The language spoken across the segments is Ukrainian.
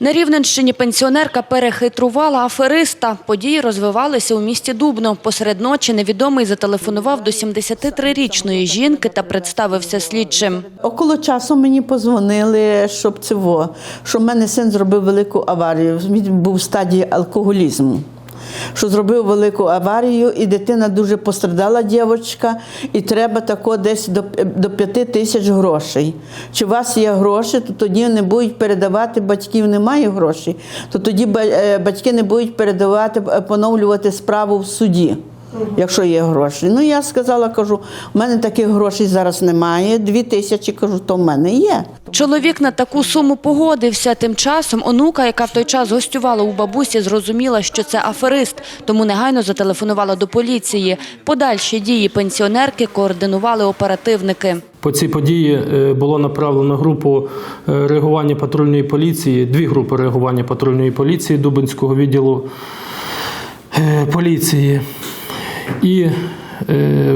На Рівненщині пенсіонерка перехитрувала афериста. Події розвивалися у місті Дубно. Посеред ночі невідомий зателефонував до 73-річної жінки та представився слідчим. Около часу мені позвонили, щоб цього, що в мене син зробив велику аварію. Він був в стадії алкоголізму. Що зробив велику аварію, і дитина дуже пострадала, дівчинка, і треба тако десь до, до 5 тисяч грошей. Чи у вас є гроші, то тоді не будуть передавати, батьків немає грошей, то тоді е, батьки не будуть передавати, е, поновлювати справу в суді. Якщо є гроші. Ну я сказала, кажу, у мене таких грошей зараз немає. Дві тисячі кажу, то в мене є. Чоловік на таку суму погодився. Тим часом онука, яка в той час гостювала у бабусі, зрозуміла, що це аферист, тому негайно зателефонувала до поліції. Подальші дії пенсіонерки координували оперативники. По цій події е, було направлено групу е, реагування патрульної поліції, дві групи реагування патрульної поліції Дубинського відділу е, поліції. І е,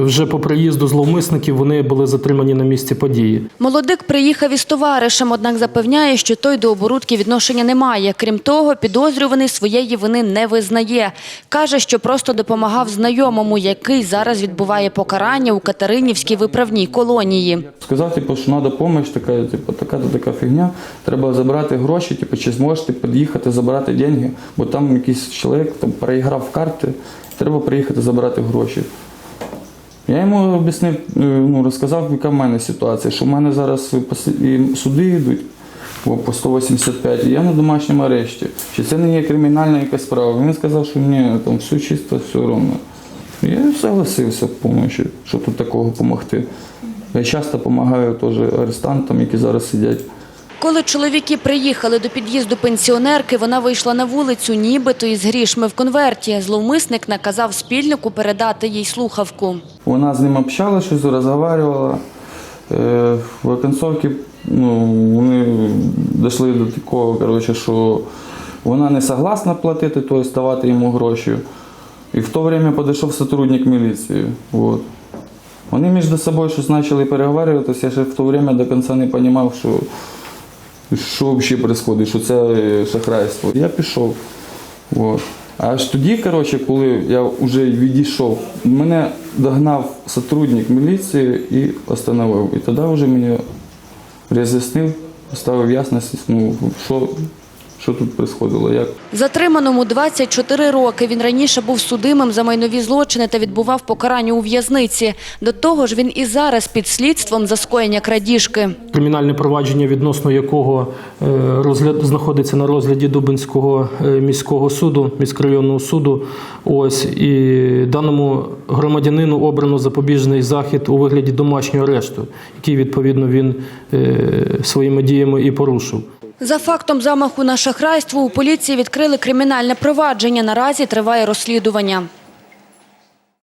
вже по приїзду зловмисників вони були затримані на місці події. Молодик приїхав із товаришем, однак запевняє, що той до оборудки відношення не має. Крім того, підозрюваний своєї вини не визнає. Каже, що просто допомагав знайомому, який зараз відбуває покарання у Катеринівській виправній колонії. Сказав, типу, що треба допомога, така, типу, така то така фігня. Треба забрати гроші, типу, чи зможеш ти під'їхати, забрати деньги, бо там якийсь чоловік там, переіграв карти, треба приїхати забрати гроші. Я йому об'яснив, е, ну, розказав, яка в мене ситуація, що в мене зараз суди йдуть по 185, і я на домашньому арешті. Чи це не є кримінальна якась справа? Він сказав, що ні, там все чисто, все ровно. Я согласився допомогти, що тут такого допомогти. Я часто допомагаю теж арестантам, які зараз сидять. Коли чоловіки приїхали до під'їзду пенсіонерки, вона вийшла на вулицю, нібито із грішми в конверті. Зловмисник наказав спільнику передати їй слухавку. Вона з ним общалася, щось розмовляла. Е, в оконцовці ну, вони дійшли до такого, коротше, що вона не согласна платити, тобто давати йому гроші. І в то время підійшов сотрудник міліції. Вот. Вони між собою щось почали переговорюватися, я ще в то время до кінця не розумів, що, що взагалі відбувається, що це е, шахрайство. Я пішов. От. Аж тоді, коротше, коли я вже відійшов, мене догнав сотрудник міліції і остановив. І тоді вже мені роз'яснив, поставив ясність, ну, що, що тут відбувалося, як. Затриманому 24 роки. Він раніше був судимим за майнові злочини та відбував покарання у в'язниці. До того ж, він і зараз під слідством за скоєння крадіжки. Кримінальне провадження, відносно якого е, розгляд знаходиться на розгляді Дубинського е, міського суду, міськрайонного суду. Ось і даному громадянину обрано запобіжний захід у вигляді домашнього арешту, який відповідно він е, своїми діями і порушив. За фактом замаху на шахрайство у поліції відкрили кримінальне провадження. Наразі триває розслідування.